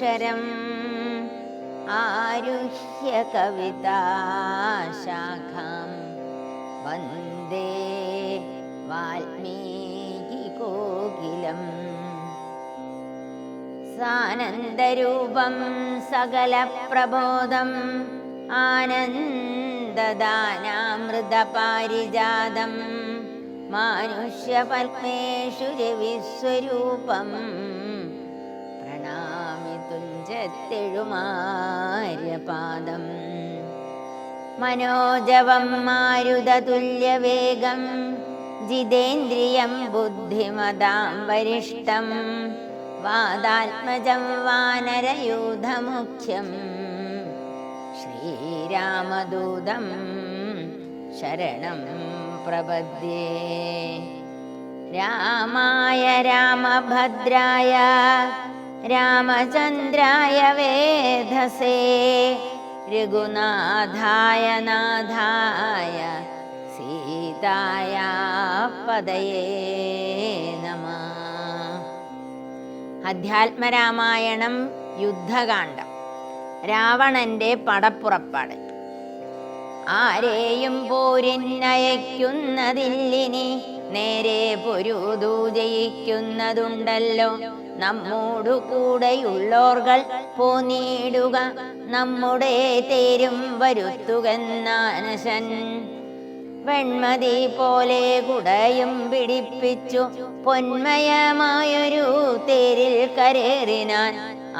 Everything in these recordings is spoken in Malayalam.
മധുരാക്ഷരം ആരുഹ്യ കവിതാശാഖം വന്ദേ വാൽമീകി കോകിലം. സാനന്ദരൂപം സകലപ്രബോധം ആനന്ദദാനാമൃതപാരിജാതം മാനുഷ്യപത്മേഷു രവിസ്വരൂപം. തുഞ്ചത്തെഴുമാര്യപാദം മനോജവം മാരുതതുല്യവേഗം ജിതേന്ദ്രിയം ബുദ്ധിമതാം വരിഷ്ടം വാദാത്മജം വാനരയൂഥമുഖ്യം ശ്രീരാമദൂതം ശരണം പ്രപദ്യേ. രാമായ രാമഭദ്രായ രാമചന്ദ്രായ വേധസേ രഘുനാഥായ നാഥായ സീതായ പദയേ നമ. അധ്യാത്മരാമായണം യുദ്ധകാന്ഡം. രാവണന്റെ പടപ്പുറപ്പാട്. ആരെയും പോരിന്നയക്കുന്നതില്ലിനി നേരെ പൊരുതു ജയിക്കുന്നതുണ്ടല്ലോ നമ്മോടു കൂടെയുള്ളോർകൾ പോനീടുക നമ്മുടെ തേരും വരുത്തുകന്നാനശൻ വെൺമതി പോലെ കുടയും പിടിപ്പിച്ചു. പൊന്മയമായൊരു തേരിൽ കരേറിനാൻ.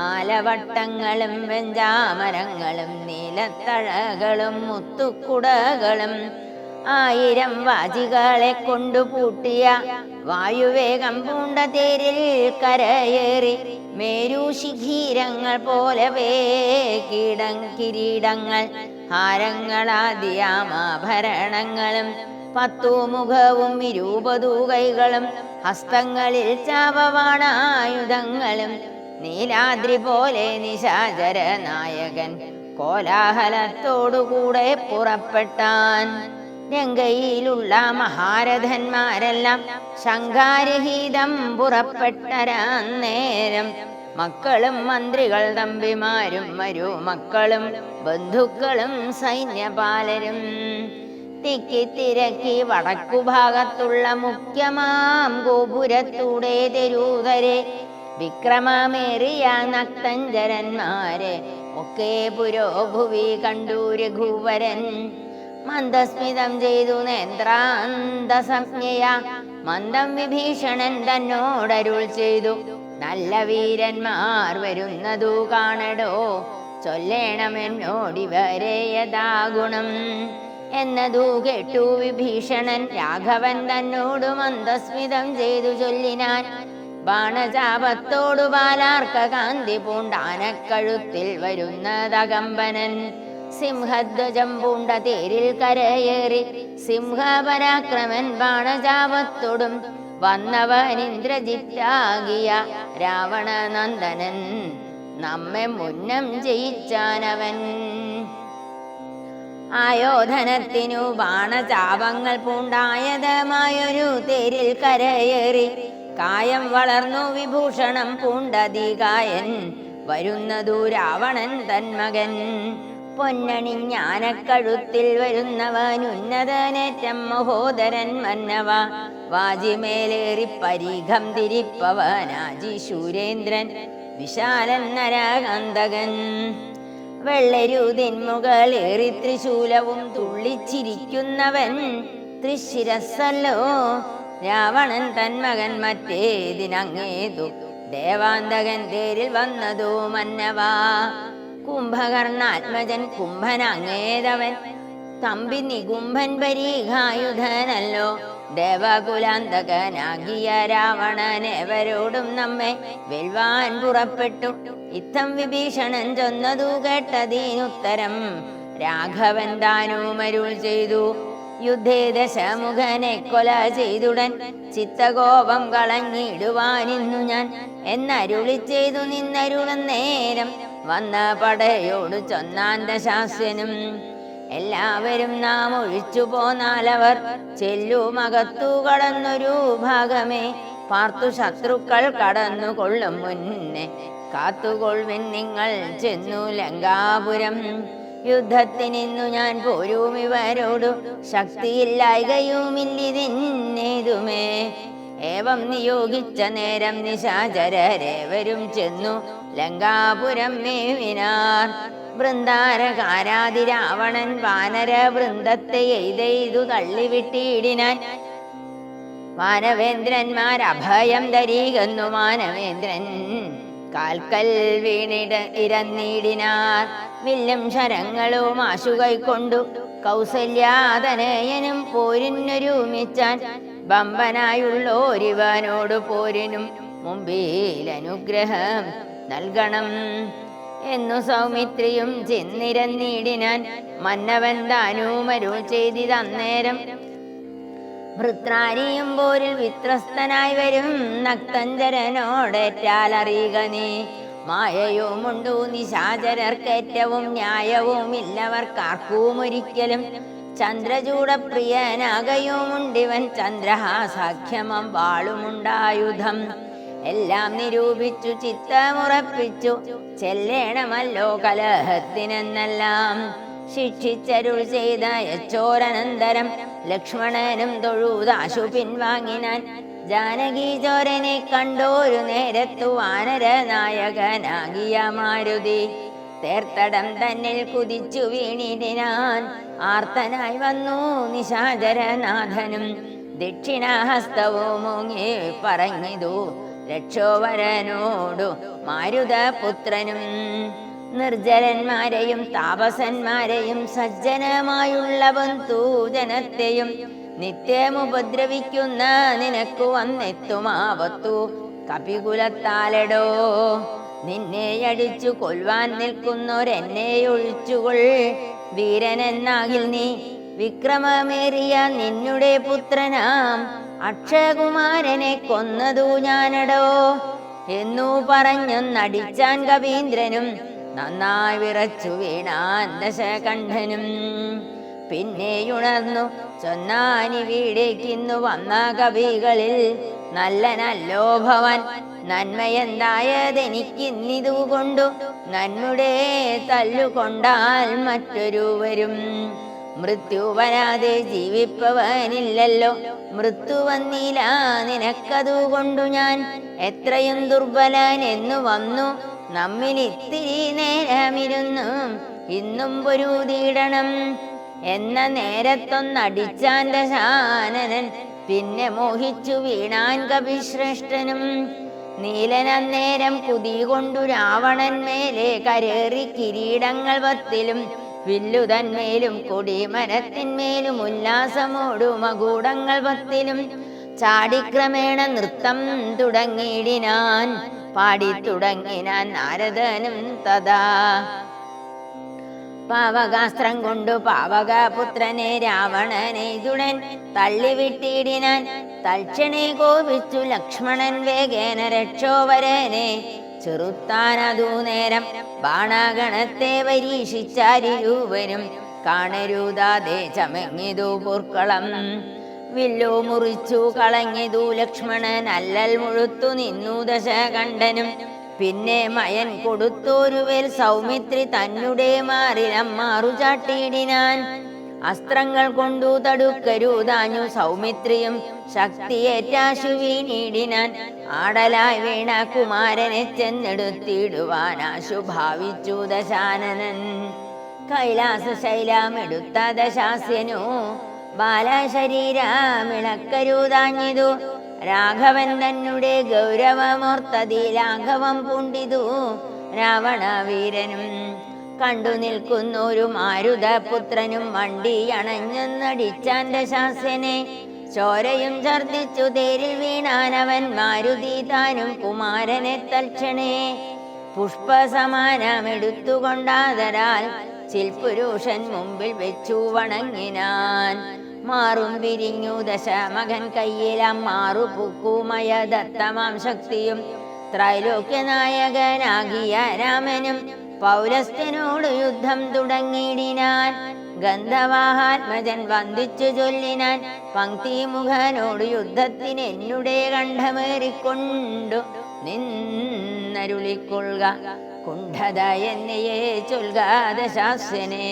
ആലവട്ടങ്ങളും വെഞ്ചാമരങ്ങളും നീലത്തഴകളും മുത്തുക്കുടകളും ആയിരം വാജികളെ കൊണ്ടു പൂട്ടിയ വായുവേഗം പൂണ്ട തേരിൽ കരയേറി മേരുശിഖീരങ്ങൾ പോലെ കീടം കിരീടങ്ങൾ ഹാരങ്ങളാദിയാമാഭരണങ്ങളും പത്തു മുഖവും ഇരുപതു കൈകളും ഹസ്തങ്ങളിൽ ചാവവാണായുധങ്ങളും നീലാദ്രി പോലെ നിശാചര നായകൻ കോലാഹലത്തോടുകൂടെ പുറപ്പെട്ടാൻ രംഗയിലുള്ള മഹാരഥന്മാരെല്ലാം ശങ്കാരഹീതം പുറപ്പെട്ടരാന്നേരം മക്കളും മന്ത്രികൾ തമ്പിമാരും മരുമക്കളും ബന്ധുക്കളും സൈന്യപാലരും തിക്കിത്തിരക്കി വടക്കുഭാഗത്തുള്ള മുഖ്യമാം ഗോപുരത്തൂടെ തെരൂതരെ. വിക്രമമേറിയ നക്തഞ്ചരന്മാരെ. ഒക്കെ പുരോഭുവി കണ്ടു രഘുവരൻ. മന്ദസ്മിതം ചെയ്തു നേത്രാന്തസംജ്ഞയ മന്ദം വിഭീഷണൻ തന്നോടരുൾ ചെയ്തു. നല്ല വീരന്മാർ വരുന്നതു കാണടോ. ചൊല്ലേണം ചൊല്ലേണമെന്നോടിവരെ യഥാഗുണം. എന്നതു കേട്ടു വിഭീഷണൻ. രാഘവൻ തന്നോട് മന്ദസ്മിതം ചെയ്തു ചൊല്ലിനാൻ. ബാണചാപത്തോടു ബാലാർക്ക കാന്തി പൂണ്ടാനക്കഴുത്തിൽ വരുന്നതകമ്പനൻ. സിംഹധ്വജം പൂണ്ട തേരിൽ കരയേറി. സിംഹപരാക്രമൻ ബാണജാപത്തോടും. രാവണ രാവണനന്ദനൻ നമ്മെ മുന്നം ജയിച്ചാനവൻ. ആയോധനത്തിനു ബാണചാപങ്ങൾ പൂണ്ടായതമായൊരു തേരിൽ കരയേറി. കായം വളർന്നു വിഭൂഷണം പൂണ്ടതികായൻ വരുന്നതു രാവണൻ തന്മകൻ. പൊന്നണിഞ്ഞാനക്കഴുത്തിൽ വരുന്നവൻ ഉന്നതനേറ്റം മഹോദരൻ മന്നവ വാജിമേലേറി പരീഖം തിരിപ്പവനാജി ശൂരേന്ദ്രൻ. വിശാലൻ നരകന്തകൻ. വെള്ളരുതിന്മുകളേറി ത്രിശൂലവും തുള്ളിച്ചിരിക്കുന്നവൻ തൃശിരസല്ലോ രാവണൻ തൻ മകൻ മറ്റേതിനങ്ങേതു. ദേവാന്തകൻ തേരിൽ വന്നതു മന്നവാ കുംഭകർണാത്മജൻ കുംഭനങ്ങേതവൻ തമ്പി നികുംഭൻ പരീഘായുധനല്ലോ ദേവകുലാന്തകനാകിയ രാവണനേവരോടും നമ്മെ വെൽവാൻ പുറപ്പെട്ടു. ഇത്തം വിഭീഷണൻ ചൊന്നതു കേട്ടതീനുത്തരം രാഘവൻ താനുമരുൾ ചെയ്തു. യുദ്ധേ ദശമുഖനെ കൊല ചെയ്തുടൻ ചിത്തകോപം കളഞ്ഞിടുവാനിന്നു ഞാൻ. എന്നരുളി ചെയ്തു നിന്നരുളന്നേരം വന്ന പടയോട് ചൊന്നാന്റെ ശാസ്യനും. എല്ലാവരും നാം ഒഴിച്ചു പോന്നാലവർ ചെല്ലുമകത്തു കടന്നൊരു ഭാഗമേ പാർത്തു ശത്രുക്കൾ കടന്നു കൊള്ളും മുന്നേ. കാത്തുകൊള്ളുവിൻ നിങ്ങൾ ചെന്നു ലങ്കാപുരം. യുദ്ധത്തിനിന്നു ഞാൻ പോരും ഇവരോടു ശക്തിയില്ലായകയുമില്ലിതിന്നേതുമേ. ഏവം നിയോഗിച്ച നേരം നിശാചരരേവരും ചെന്നു ലങ്കാപുരം മേവിനാർ. വൃന്ദാരകാരാതി രാവണൻ വാനര വൃന്ദത്തെ എയ്തെയ്തു തള്ളിവിട്ടിയിടിനാൻ മാനവേന്ദ്രന്മാർ അഭയം ധരീകന്നു മാനവേന്ദ്രൻ. കാൽക്കൽ വീണിട ഇരന്നിടിനാർ. വില്ലും ശരങ്ങളും ആശുകൈക്കൊണ്ടു കൗസല്യാതനയനും പോരിനൊരുമിച്ചാൻ. ബമ്പനായുള്ളോരിവനോട് പോരിനും മുമ്പിൽ അനുഗ്രഹം നൽകണം എന്നു സൗമിത്രിയും ചെന്നിരന്നിടിനാൻ മന്നവൻ താനുമരുൾ ചെയ്തിതന്നേരം വൃത്രാരിയും പോരിൽ വിത്രസ്തനായി വരും നക്തഞ്ചരനോടേറ്റാലറിയുക നീ. മായയുമുണ്ടു നിശാചരർക്കേറ്റവും ന്യായവും ഇല്ലവർക്കാർക്കും ഒരിക്കലും ചന്ദ്രചൂടപ്രിയനാകയുമുണ്ടിവൻ ചന്ദ്രഹാസാഖ്യമം വാളുമുണ്ടായുധം. എല്ലാം നിരൂപിച്ചു ചിത്തമുറപ്പിച്ചു. ചെല്ലേണമല്ലോ കലഹത്തിനെന്നെല്ലാം. ശിക്ഷിച്ചരുൾ ചെയ്ത യച്ചോരനന്തരം ലക്ഷ്മണനും തൊഴുതാശു പിൻവാങ്ങിനാൻ. ജാനകി ചോരനെ കണ്ടോരു നേരത്തു വാനര നായകനാകിയ മാരുതി. തേർത്തടം തന്നിൽ കുതിച്ചു വീണിടിനാൻ. ആർത്തനായി വന്നു നിശാചരനാഥനും. ദക്ഷിണഹസ്തവും മുങ്ങി പറഞ്ഞിതു രക്ഷോവരനോടു മാരുതപുത്രനും നിർജലന്മാരെയും താപസന്മാരെയും സജ്ജനമായുള്ള ബന്ധുജനത്തെയും നിത്യമുപദ്രവിക്കുന്ന നിനക്കു വന്നെത്തുമാവത്തു. കപികുലത്താലടോ നിന്നെ അടിച്ചു കൊല്ലുവാൻ നിൽക്കുന്നൊരെന്നെ ഒഴിച്ചുകൊൾ വീരനെന്നാകിൽ നീ വിക്രമമേറിയ നിന്നുടെ പുത്രനാം. അക്ഷയകുമാരനെ കൊന്നതു ഞാനടോ എന്നു പറഞ്ഞു നടിച്ചാൻ കവീന്ദ്രനും നന്നായി വിറച്ചു വീണാൻ ദശകണ്ഠനും. പിന്നെയുണർന്നു ചൊന്നാനി വീടേക്കിന്നു വന്ന കവികളിൽ നല്ല നല്ലോ ഭവൻ. നന്മയെന്തായതെനിക്കിന്നിതു കൊണ്ടു നന്മുടെ തല്ലുകൊണ്ടാൽ മറ്റൊരുവരും. മൃത്യു വരാതെ ജീവിപ്പവനില്ലല്ലോ. മൃത്യു വന്നില്ല നിനക്കതു കൊണ്ടു ഞാൻ. എത്രയും ദുർബലൻ എന്നു വന്നു. നമ്മിൽ ഇത്തിരി നേരമിരുന്നു. ഇന്നും പൊരുതിയിടണം. എന്ന നേരത്തൊന്നടിച്ചാൻ ദശാനനൻ. പിന്നെ മോഹിച്ചു വീണാൻ കവിശ്രേഷ്ഠനും നീലനന്നേരം കുതികൊണ്ടു കുതി കൊണ്ടു രാവണൻ മേലെ കരേറി കിരീടങ്ങൾ പത്തിലും വില്ലുതന്മേലും കൊടിമരത്തിന്മേലും ഉല്ലാസമോടും മകൂടങ്ങൾ പത്തിലും ചാടിക്രമേണ നൃത്തം തുടങ്ങിയിടിനാൻ പാടിത്തുടങ്ങിനാൻ നാരദനും തഥാ. പാവകാസ്ത്രം കൊണ്ടു പാവകപുത്രനെ രാവണനെ ദുടൻ തള്ളിവിട്ടിടിനാൻ തൽക്ഷണേ കോപിച്ചു ലക്ഷ്മണൻ വേഗേന രക്ഷോവരനെ ചെറുത്താനതു നേരം ബാണഗണത്തെ പരീക്ഷിച്ചാരിരൂപനും കാണരുതാതെ ചമങ്ങിതു പൂർക്കളം. വില്ലു മുറിച്ചു കളഞ്ഞിതു ലക്ഷ്മണൻ അല്ലൽ മുഴുത്തു നിന്നു ദശകണ്ഠനും. പിന്നെ മയൻ കൊടുത്തോരുവേൽ സൗമിത്രി തന്നെ മാറിലം മാറു ചാട്ടിയിടിനാൻ അസ്ത്രങ്ങൾ കൊണ്ടു തടുക്കരുതാഞ്ഞു സൗമിത്രിയും ശക്തിയേറ്റാശു വീണിടിനാൻ ആടലായി വീണ കുമാരനെ ചെന്നെടുത്തിടുവാൻ ആശു ഭാവിച്ചു ദശാനനൻ. കൈലാസ ശൈലമെടുത്ത ദശാസ്യനു ബാലശരീരമിളക്കരുതാഞ്ഞിതു രാഘവൻ തന്നെ ഗൗരവമോർത്തതി രാഘവം പൂണ്ടിതു രാവണ വീരനും. കണ്ടു നിൽക്കുന്നൊരു മാരുതപുത്രനും വണ്ടി അണഞ്ഞെന്നടിച്ചാൻ ശാസനെ ചോരയും ഛർദിച്ചു തേരിൽ വീണാനവൻ മാരുതി താനും കുമാരനെ തൽക്ഷണേ. പുഷ്പസമാനമെടുത്തുകൊണ്ടാതരാൽ ചിൽപുരുഷൻ മുമ്പിൽ വെച്ചു വണങ്ങിനാൻ. മാറും വിരിഞ്ഞു ദശ മകൻ കയ്യിലാം മാറു പുക്കുമയ ദത്തമാം ശക്തിയും ത്രൈലോക്യനായകനാകിയ രാമനും പൗരസ്ത്യനോട് യുദ്ധം തുടങ്ങിയിടിനാൻ ഗന്ധവാഹാത്മജൻ വന്ദിച്ചു ചൊല്ലിനാൻ പങ്ക്തിമുഖനോട് യുദ്ധത്തിന് എന്നുടെ കണ്ഠമേറിക്കൊണ്ടു നിന്നരുളിക്കൊള്ളുക കുണ്ഠത എന്നയെ ചൊൽകാതെ ശാസ്യനേ.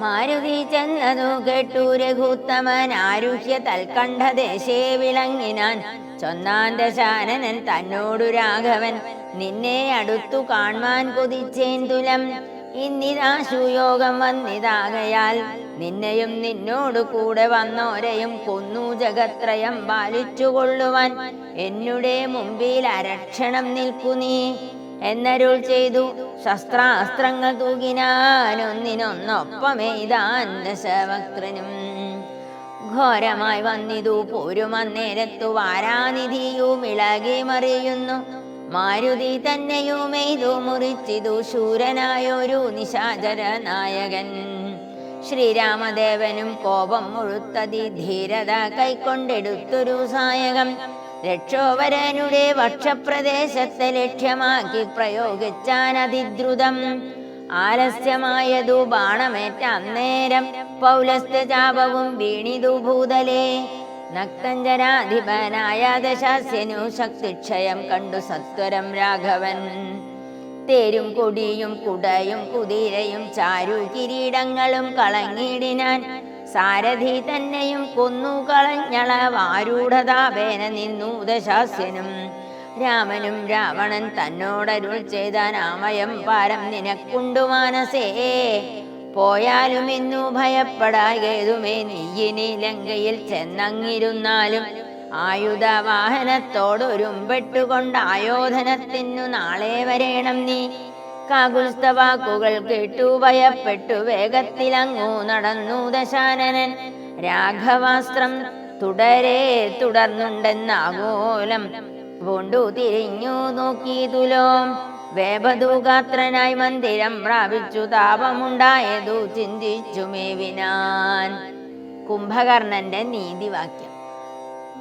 മാരുതി ചെന്നതു കേട്ടു രഘുത്തമൻ ആരുഹ്യ തൽക്കണ്ഠദേശേ വിളങ്ങിനാൻ ചൊന്നാൻ ദശാനനൻ തന്നോടു രാഘവൻ നിന്നെ അടുത്തു കാൺമാൻ കൊതിച്ചേൻ തുലം. ഇന്നിരാശുയോഗം വന്നിതാകയാൽ നിന്നെയും നിന്നോട് കൂടെ വന്നോരെയും കൊന്നു ജഗത്രയം പാലിച്ചു കൊള്ളുവാൻ എന്നുടെ മുമ്പിൽ അരക്ഷണം നിൽക്കു നീ. എന്നരുൾ ചെയ്തു ശസ്ത്രാസ്ത്രങ്ങൾ തൂകിനാനൊന്നിനൊന്നൊപ്പമെയ്താൻ ദശവക്രനും. ഘോരമായി വന്നിതു പോരുമന്നേരത്തു വാരാനിധിയും ഇളകി മറിയുന്നു മാരുതി തന്നെയുമെയ്തു മുറിച്ചിതു ശൂരനായൊരു നിശാചര നായകൻ. ശ്രീരാമദേവനും കോപം മുഴുത്തതി ധീരത കൈക്കൊണ്ടെടുത്തൊരു സായകം രക്ഷോവരനുടെ വക്ഷപ്രദേശത്തെ ലക്ഷ്യമാക്കി പ്രയോഗിച്ചാൻ അതിദ്രുതം ആലസ്യമായതു ബാണമേറ്റ അന്നേരം പൗലസ്ത്യ ചാപവും വീണിതു ഭൂതലേ. നക്തഞ്ജനാധിപനായ ദശാസ്യനു ശക്തിക്ഷയം കണ്ടു സത്വരം രാഘവൻ. തേരും കൊടിയും കുടയും കുതിരയും ചാരു കിരീടങ്ങളും കളങ്ങിടിനാൻ സാരഥി തന്നെയും കൊന്നു കളഞ്ഞള വാരൂഢതാപേന നിന്നു ദശാസ്യനും. രാമനും രാവണൻ തന്നോടരുൾ ചെയ്ത നാമയം പാരം നിനക്കുണ്ടു മാനസേ. പോയാലും ഇന്നു ഭയപ്പെടാകേതുമേ നീയിനി ലങ്കയിൽ ചെന്നങ്ങിരുന്നാലും ആയുധ വാഹനത്തോടൊരുമ്പെട്ടുകൊണ്ട് ആയോധനത്തിനു നാളെ വരേണം നീ. കാകുൽസ്ഥ വാക്കുകൾ കേട്ടു ഭയപ്പെട്ടു വേഗത്തിലങ്ങു നടന്നു ദശാനനൻ. രാഘവാസ്ത്രം തുടരെ തുടർന്നുണ്ടെന്നാകോലം. പൂണ്ടു തിരിഞ്ഞു നോക്കി തുലോം. വേപദൂഗാത്രനായി മന്ദിരം പ്രാപിച്ചു. താപമുണ്ടായതു ചിന്തിച്ചു മേവിനാൻ. കുംഭകർണന്റെ നീതിവാക്യം.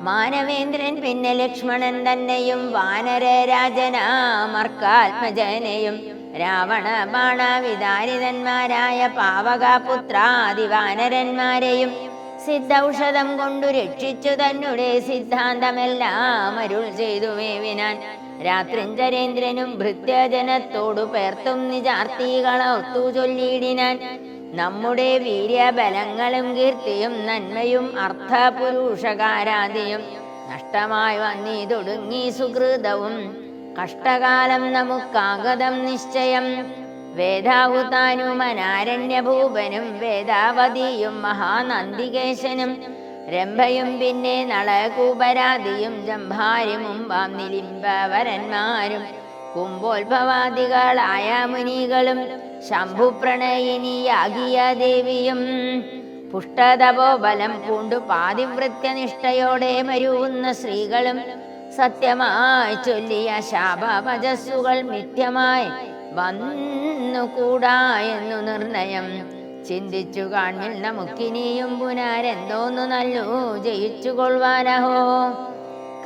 മാനവേന്ദ്രൻ പിന്നെ ലക്ഷ്മണൻ തന്നെയും വാനര രാജനാമർക്കാത്മജനെയും രാവണ ബാണവിതാരിതന്മാരായ പാവകപുത്രാദിവാനരന്മാരെയും സിദ്ധൌഷധം കൊണ്ടു രക്ഷിച്ചു തന്നെ സിദ്ധാന്തമെല്ലാം അരുൾ ചെയ്തു മേവിനാൻ. രാത്രിഞ്ചരേന്ദ്രനും ഭൃത്യജനത്തോടു പേർത്തും നിജാർത്തികളൊത്തു ചൊല്ലിയിടിനാൻ നമ്മുടെ വീര്യബലങ്ങളും കീർത്തിയും നന്മയും അർത്ഥപുരുഷകാരാതിയും നഷ്ടമായി വന്നിതൊടുങ്ങി സുഹൃതവും. കഷ്ടകാലം നമുക്കാഗതം നിശ്ചയം. വേദാഹുതാനുമനാരണ്യഭൂപനും വേദാവതിയും മഹാനന്ദികേശനും രംഭയും പിന്നെ നളകൂപരാതിയും ജംഭാരിമും നിലിംബവരന്മാരും കുംഭോത്ഭവാദികളായ മുനികളും ശംഭുപ്രണയിനിയാകിയ ദേവിയും പുഷ്ടതപോബലം പൂണ്ടു പാതിവൃത്യനിഷ്ഠയോടെ മരുവുന്ന സ്ത്രീകളും സത്യമായി ചൊല്ലിയ ശാപമജസ്സുകൾ മിഥ്യമായി വന്നുകൂടാ എന്നു നിർണയം. ചിന്തിച്ചു കാണിൽ നമുക്കിനിയും പുനരെന്തോന്നു നല്ലു ജയിച്ചു കൊള്ളുവാനഹോ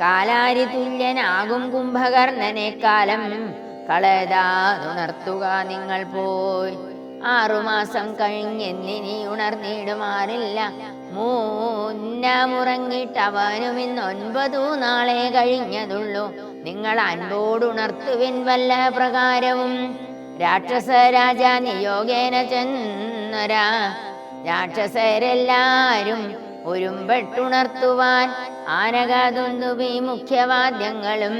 കാലാരി തുല്യനാകും കുംഭകർണനെ കാലം കളയതാതുണർത്തുക നിങ്ങൾ പോയി. ആറുമാസം കഴിഞ്ഞെന്നിനി ഉണർന്നിടുമാറില്ല. മൂന്നമുറങ്ങിട്ടവനും ഇന്ന് ഒൻപതു നാളെ കഴിഞ്ഞതുള്ളൂ. നിങ്ങൾ അൻപോടുണർത്തുവിൻ വല്ല പ്രകാരവും. രാക്ഷസ രാജ നിയോഗേന ചെന്നരാ. രാക്ഷസരെല്ലാരും ഒരുമ്പെട്ടുണർത്തുവാൻ ആനകതുന്തുവി മുഖ്യവാദ്യങ്ങളും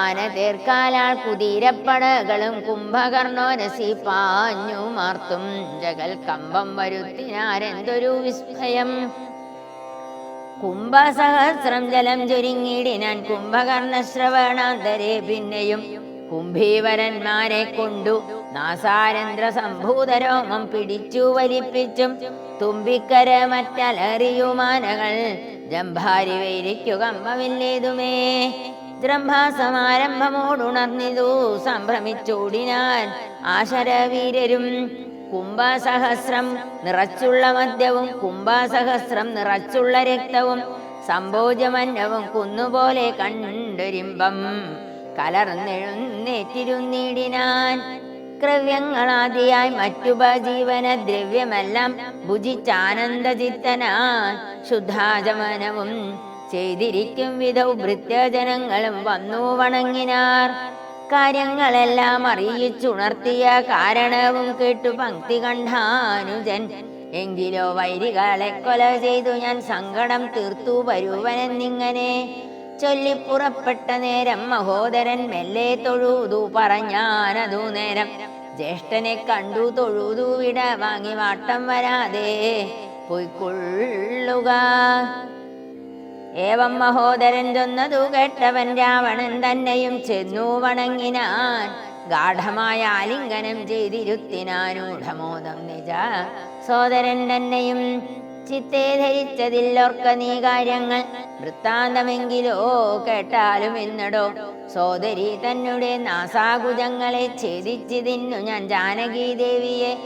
ആന തീർക്കാലാൾ കുതിരപ്പടകളും കുംഭകർണോരസി പാഞ്ഞു മാർത്തും ജഗൽ കമ്പം വരുത്തിനാരെന്തൊരു വിസ്മയം. കുംഭസഹസ്രം ജലം ചുരുങ്ങിയിടിനാൻ കുംഭകർണ ശ്രവണാന്തരെ പിന്നെയും കുംഭീവരന്മാരെ കൊണ്ടു നാസാരന്ധ്ര സംഭൂതരോമം പിടിച്ചു വലിപ്പിച്ചും തുമ്പിക്കര മറ്റലറിയുമാനകൾ ജംഭാരി വൈരിക്കു കമ്പമില്ലേതുമേ? ദ്രംഭാസമാരംഭമോടുണർന്നിതു സംഭ്രമിച്ചോടിനാൻ ആശരവീരരും കുംഭസഹസ്രം നിറച്ചുള്ള മദ്യവും കുംഭസഹസ്രം നിറച്ചുള്ള രക്തവും സംഭോജമന്നവും കുന്നുപോലെ കണ്ടൊരിമ്പം. കലർന്നെഴുന്നേറ്റിരുന്നിടിനാൻ. ക്രവ്യങ്ങളാദിയായി മറ്റുപജീവന ദ്രവ്യമെല്ലാം ഭുജിച്ചാനന്ദചിത്തനാ ശുദ്ധാചമനവും ചെയ്തിരിക്കും വിധവും ഭൃത്യജനങ്ങളും വന്നു വണങ്ങിനാർ. കാര്യങ്ങളെല്ലാം അറിയിച്ചുണർത്തിയ കാരണവും കേട്ടു പങ്ക്തി കണ്ടാനുജൻ. എങ്കിലോ വൈരികളെ കൊല ചെയ്തു ഞാൻ സങ്കടം തീർത്തു വരുവനെന്നിങ്ങനെ. ചൊല്ലിപ്പുറപ്പെട്ട നേരം മഹോദരൻ മെല്ലെ തൊഴുതു പറഞ്ഞാനതു നേരം. ജ്യേഷ്ഠനെ കണ്ടു തൊഴുതു വിട വാങ്ങി വാട്ടം വരാതെ പൊയ്ക്കൊള്ളുക. ഏവം മഹോദരൻ ചൊന്നതു കേട്ടവൻ രാവണൻ തന്നെയും ചെന്നു വണങ്ങിനാൻ. ഗാഠമായ ആലിംഗനം ചെയ്തിരുത്തിനാനൂഢമോദം നിജ. സോദരൻ തന്നെയും ചിത്തേ ധരിച്ചതില്ലൊർക്ക നീ കാര്യങ്ങൾ. വൃത്താന്തമെങ്കിലോ കേട്ടാലും എന്നടോ. സോദരി തന്നെ നാസാകുജങ്ങളെ ഛേദിച്ചു തിന്നു ഞാൻ ജാനകി ദേവിയെ.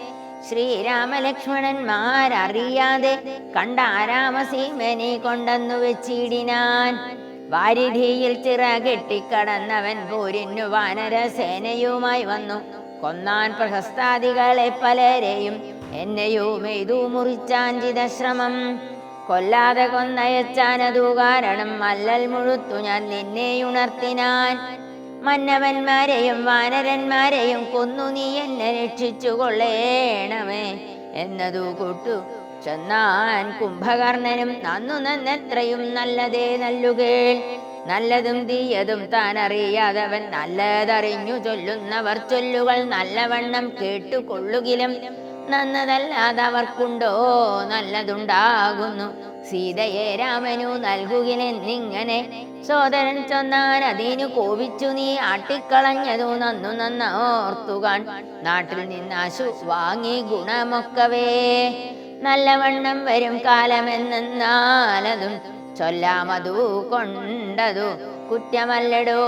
ശ്രീരാമലക്ഷ്മണന്മാരറിയാതെ കണ്ട രാമസീമനെ കൊണ്ടെന്നു വെച്ചിടിനാൻ. വാരിധിയിൽ ചിറ കെട്ടിക്കടന്നവൻ പോരിന്നു വാനരസേനയുമായി വന്നു. കൊന്നാൻ പ്രഹസ്താദികളെ പലരെയും എന്നെയും മെയ്തു മുറിച്ചാൻ ചിതശ്രമം കൊല്ലാതെ കൊന്നയച്ചാനതു കാരണം മല്ലൽ മുഴുത്തു ഞാൻ നിന്നെ ഉണർത്തിനാൻ. മന്നവന്മാരെയും വാനരന്മാരെയും കൊന്നു നീ എന്നെ രക്ഷിച്ചു കൊള്ളേണമേ എന്നതു കൂട്ടു. ചെന്നാൻ കുംഭകർണനും നന്നു നന്നെത്രയും നല്ലതേ നല്ലുകേൾ. നല്ലതും തീയതും താൻ അറിയാതവൻ നല്ലതറിഞ്ഞു ചൊല്ലുന്നവർ ചൊല്ലുകൾ നല്ലവണ്ണം കേട്ടുകൊള്ളുകിലും നന്നതല്ലാതവർക്കുണ്ടോ നല്ലതുണ്ടാകുന്നു. സീതയെ രാമനു നൽകുകിലെന്നിങ്ങനെ സോദരൻ ചൊന്നാൻ അതിനു കോപിച്ചു. നീ ആട്ടിക്കളഞ്ഞതു നന്നു നന്നോർത്തുകാൻ നാട്ടിൽ നിന്നാശു വാങ്ങി ഗുണമൊക്കവേ. നല്ലവണ്ണം വരും കാലമെന്നാലതും ചൊല്ലാമതു കൊണ്ടതു കുറ്റമല്ലടോ.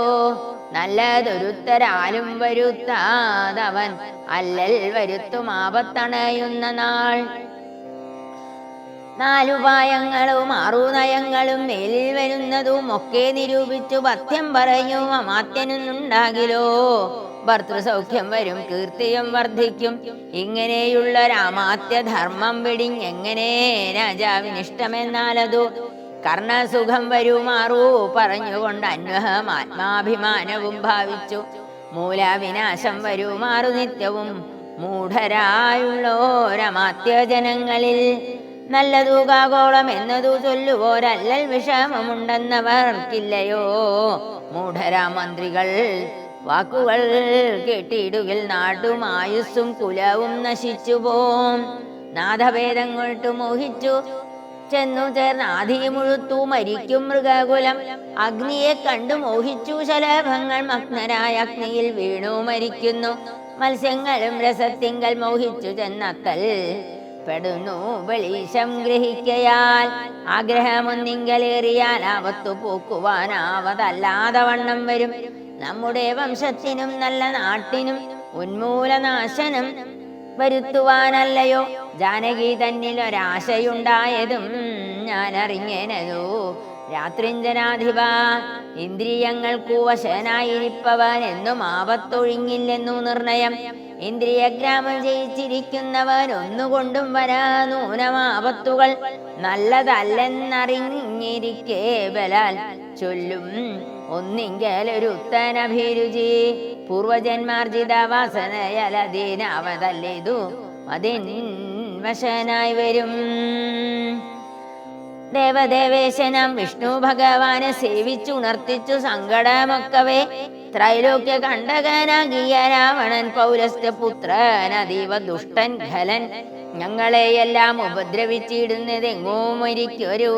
നല്ലതൊരുത്തരാലും വരുത്താതവൻ അല്ലൽ വരുത്തുമാപത്തണയുന്ന നാൾ. നാലുപായങ്ങളും ആറു നയങ്ങളും മേലിൽ വരുന്നതും ഒക്കെ നിരൂപിച്ചു പഥ്യം പറയും അമാത്യനൊന്നുണ്ടാകിലോ ഭർത്തൃസൗഖ്യം വരും കീർത്തിയും വർദ്ധിക്കും. ഇങ്ങനെയുള്ള രാമാത്യധർമ്മം വെടിഞ്ഞെങ്ങനെ രാജാവിനിഷ്ടമെന്നാലതു കർണസുഖം വരുമാറൂ പറഞ്ഞുകൊണ്ട് അന്വഹം ആത്മാഭിമാനവും ഭാവിച്ചു. മൂലാവിനാശം വരുമാറു നിത്യവും മൂഢരായുള്ളോരമാത്യജനങ്ങളിൽ നല്ലതു കാകോളം എന്നതു ചൊല്ലുവോരല്ലൽ വിഷമമുണ്ടെന്നവർക്കില്ലയോ? മൂഢരാമന്ത്രികൾ വാക്കുകൾ കേട്ടിടുകിൽ നാടും ആയുസ്സും കുലവും നശിച്ചു പോം നാഥഭേദം മോഹിച്ചു ചെന്നു ചേർന്ന് ആധി മുഴുത്തു മരിക്കും മൃഗകുലം. അഗ്നിയെ കണ്ടു മോഹിച്ചു ശലഭങ്ങൾ. മഗ്നരായ അഗ്നിയിൽ വീണു മരിക്കുന്നു. മത്സ്യങ്ങളും രസത്തിങ്കൽ മോഹിച്ചു ചെന്നത്തൽ. പെടുന്നു വെളീശം ഗ്രഹിക്കയാൽ. ആഗ്രഹമൊന്നിങ്കലേറിയാൽ അവത്തു പൂക്കുവാനാവതല്ലാതെ വണ്ണം വരും. നമ്മുടെ വംശത്തിനും നല്ല നാട്ടിനും ഉന്മൂലനാശനം വരുത്തുവാനല്ലയോ? ജാനകി തന്നിൽ ഒരാശയുണ്ടായതും ഞാൻ അറിഞ്ഞേനതു രാത്രിഞ്ജനാധിപ ഇന്ദ്രിയങ്ങൾക്കു വശനായിരിപ്പവൻ എന്നും ആപത്തൊഴിഞ്ഞില്ലെന്നു നിർണയം. ഇന്ദ്രിയഗ്രാമം ജയിച്ചിരിക്കുന്നവൻ ഒന്നുകൊണ്ടും വരാ നൂനമാപത്തുകൾ. നല്ലതല്ലെന്നറിഞ്ഞിരിക്കേ ബലാൽ ചൊല്ലും ഒന്നിങ്കലൊരുത്തനഭിരുചി. പൂർവജന്മാർജിത വാസനയലതീനാവതല്ലിതു അതിൻ വശനായി വരും. ദേവദേവേശനം വിഷ്ണു ഭഗവാനെ സേവിച്ചുണർത്തിച്ചു സങ്കടമൊക്കവേ. ത്രൈലോക്യ കണ്ടകനാകിയ രാവണൻ പൗരസ്ത്യ പുത്രൻ അതീവ ദുഷ്ടൻ ഖലൻ ഞങ്ങളെയെല്ലാം ഉപദ്രവിച്ചിടുന്നതെങ്ങോ മരിക്കൊരു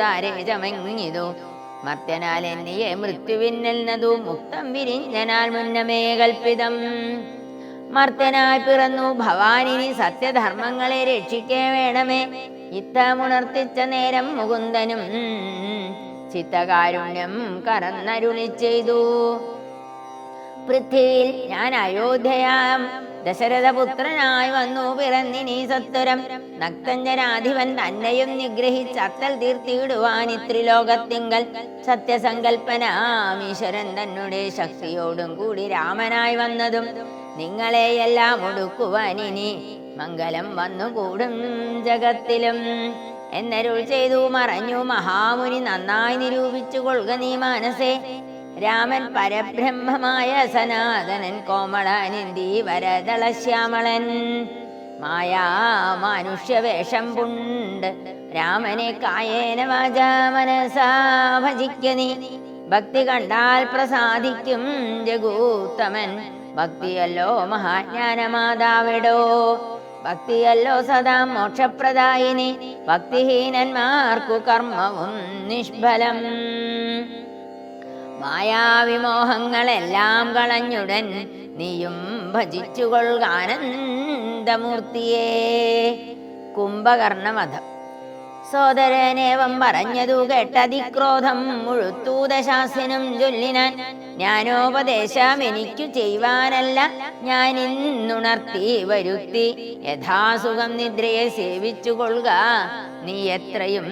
ദാരേജമങ്ങിതു മർത്യനാൽ എന്നിയെ മൃത്യുവിന്നൽന്നതു മുക്തം വിരിഞ്ഞനാൽ മുന്നമേ കൽപ്പിതം. മർത്യനായി പിറന്നു. ഭവാനിനി സത്യധർമ്മങ്ങളെ രക്ഷിക്കേ വേണമേ. ഇത്തമുണർത്തിച്ച നേരം മുകുന്ദനും ചിത്തകാരുണ്യം കറന്നരുളി ചെയ്തു. പൃഥ്വിയിൽ ഞാൻ അയോധ്യയാം. ദശരഥപുത്രനായി വന്നു. പിറന്നിനി സത്വരം. നക്തഞ്ജനാധിപൻ തന്നെയും നിഗ്രഹിച്ചത്തൽ തീർത്തിയിടുവാൻ ഇത്രിലോകത്തിങ്കൽ സത്യസങ്കൽപ്പനാമീശ്വരൻ തന്നെ ശക്തിയോടും കൂടി രാമനായി വന്നതും നിങ്ങളെയെല്ലാം ഒടുക്കുവാൻ ഇനി മംഗലം വന്നുകൂടും ജഗത്തിലും. എന്നരുൾ ചെയ്തു. മറഞ്ഞു. മഹാമുനി നന്നായി നിരൂപിച്ചു കൊള്ളുക നീ മാനസേ. രാമൻ പരബ്രഹ്മമായ സനാതനൻ കോമളാനിന്ദി വരദളശ്യാമളൻ മായാ മനുഷ്യവേഷം പുണ്ട് രാമനെ കായേന വാച മനസാ ഭജിക്ക നീ. ഭക്തി കണ്ടാൽ പ്രസാദിക്കും ജഗൂത്തമൻ ഭക്തിയല്ലോ മഹാജ്ഞാനമാതാവിടോ. ഭക്തിയല്ലോ സദാ മോക്ഷപ്രദായിനി. ഭക്തിഹീനന്മാർക്കു കർമ്മവും നിഷ്ഫലം. മായാവിമോഹങ്ങളെല്ലാം കളഞ്ഞുടൻ നീയും ഭജിച്ചുകൊള്ളുകാനന്ദമൂർത്തിയേ കുംഭകർണമധം സോദരനേവം പറഞ്ഞതു കേട്ടതിക്രോധം മുഴുത്തൂതശാസിനും ചൊല്ലിനാൻ ജ്ഞാനോപദേശം എനിക്കു ചെയ്യുവാനല്ല ഞാൻ ഇന്നുണർത്തി വരുത്തി. യഥാസുഖം നിദ്രയെ സേവിച്ചു കൊള്ളുക നീ എത്രയും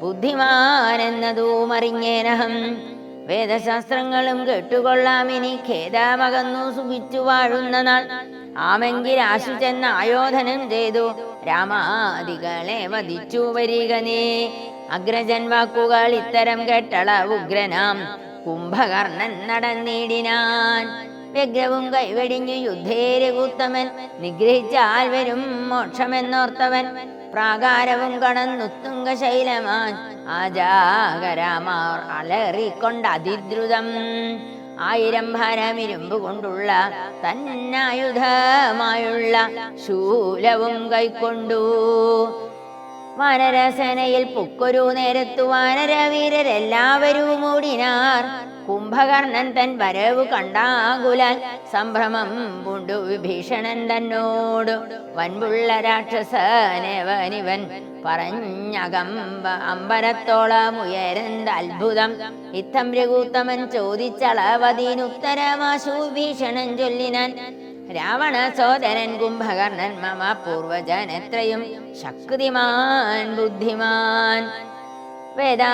ബുദ്ധിമാനെന്നതും അറിഞ്ഞേനഹം വേദശാസ്ത്രങ്ങളും കേട്ടുകൊള്ളാം. ഇനി ഖേദാമകന്നു സുഖിച്ചു വാഴുന്ന നാൾ. ആമെങ്കിൽ ആശു ചെന്ന് ആയോധനം ചെയ്തു. രാമാദികളെ വധിച്ചു വരികനേ അഗ്രജൻ വാക്കുകൾ ഇത്തരം കേട്ടള ഉഗ്രനാം. കുംഭകർണൻ നടന്നിടിനാൻ വ്യഗ്രവും കൈവെടിഞ്ഞു യുദ്ധേരകൂത്തമൻ നിഗ്രഹിച്ചാൽ വരും മോക്ഷമെന്നോർത്തവൻ. പ്രാകാരവും കടന്നുത്തുങ്ക ആജാകരാമാർ അലറിക്കൊണ്ട് അതിദ്രുതം ആയിരം ഭാരമിരുമ്പ് കൊണ്ടുള്ള തന്നായുധമായുള്ള ശൂലവും കൈക്കൊണ്ടു. വാനരസേനയിൽ പൊക്കൊരു നേരത്തു വാനരവീരരെല്ലാവരും ഓടിനാർ. കുംഭകർണൻ തൻ വരവ് കണ്ടാകുലാൽ സംഭ്രമം പൂണ്ടു വിഭീഷണൻ തന്നോട്. വൻപുള്ള രാക്ഷസനേവനിവൻ പറഞ്ഞകമ്പ അമ്പരത്തോളം ഉയരന്ത അത്ഭുതം. ഇത്തം രഘുത്തമൻ ചോദിച്ചളവതീനുത്തരമാശു ഭീഷണൻ ചൊല്ലിനാൻ രാവണ സോദരൻ കുംഭകർണൻ മമ പൂർവജനത്രയും ശക്തിമാൻ ബുദ്ധിമാൻ വേദാ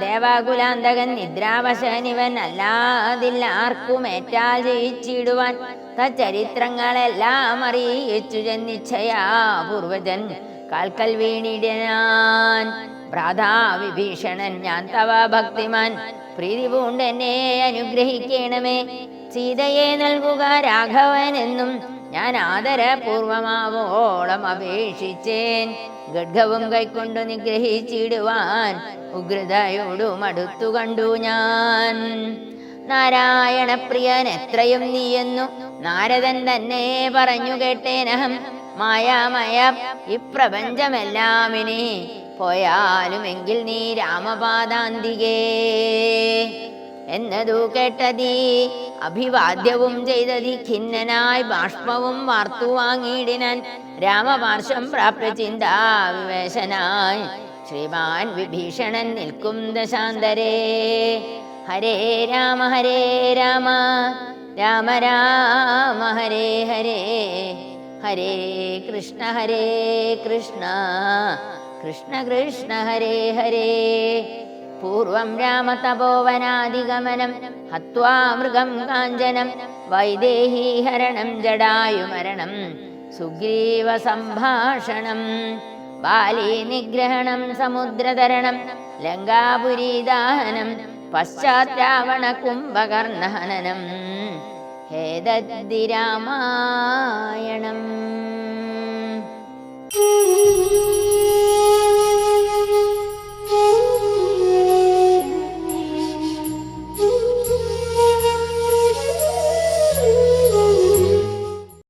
ദേവാകുലാന്തകൻ നിദ്രാവശനിവൻ അല്ലാതില്ല ആർക്കും ഏറ്റാൽ ജയിച്ചിടുവാൻ തച്ചരിത്രങ്ങളെല്ലാം അറിയിച്ചു ജന്നിച്ഛയാ പൂർവജൻ. കാൽക്കൽ വീണിടനാൻ ഭ്രാതാ വിഭീഷണൻ ഞാൻ തവ ഭക്തിമാൻ. പ്രീതി പൂണ്ട് എന്നെ അനുഗ്രഹിക്കണമേ. സീതയെ നൽകുക രാഘവൻ എന്നും ഞാൻ ആദരപൂർവമാവോളം അപേക്ഷിച്ചേൻ. ഗഡ്ഗവും കൈക്കൊണ്ടു നിഗ്രഹിച്ചിടുവാൻ ഉഗ്രതയോടു മടുത്തു കണ്ടു ഞാൻ. നാരായണ പ്രിയൻ എത്രയും നീയെന്നു നാരദൻ തന്നെ പറഞ്ഞു കേട്ടേനഹം. മായാമയ ഇപ്രപഞ്ചമെല്ലാം ഇനി പോയാലുമെങ്കിൽ നീ രാമപാദാന്തികേ. എന്നതു കേട്ടതീ. അഭിവാദ്യവും ചെയ്തതി ഖിന്നനായി ബാഷ്പവും വാർത്തു വാങ്ങിയിടിനാൻ. രാമപാർശ്വം പ്രാപ്യ ചിന്താവിവേശനായി ശ്രീമാൻ വിഭീഷണൻ നിൽക്കും ദശാന്തരേ. ഹരേ രാമ ഹരേ രാമ. രാമ രാമ ഹരേ ഹരേ. ഹരേ കൃഷ്ണ ഹരേ കൃഷ്ണ. കൃഷ്ണ കൃഷ്ണ ഹരേ ഹരേ. പൂർവം രാമതപോവനാദിഗമനം ഹത്വാ മൃഗം കാഞ്ചനം വൈദേഹീഹരണം ജടായുമരണം സുഗ്രീവ സംഭാഷണം ബാലീ നിഗ്രഹണം സമുദ്രതരണം ലങ്കാപുരീദാഹനം പശ്ചാത്രാവണ കുംഭകർണഹനനം ഹേദദ്ദി രാമായണം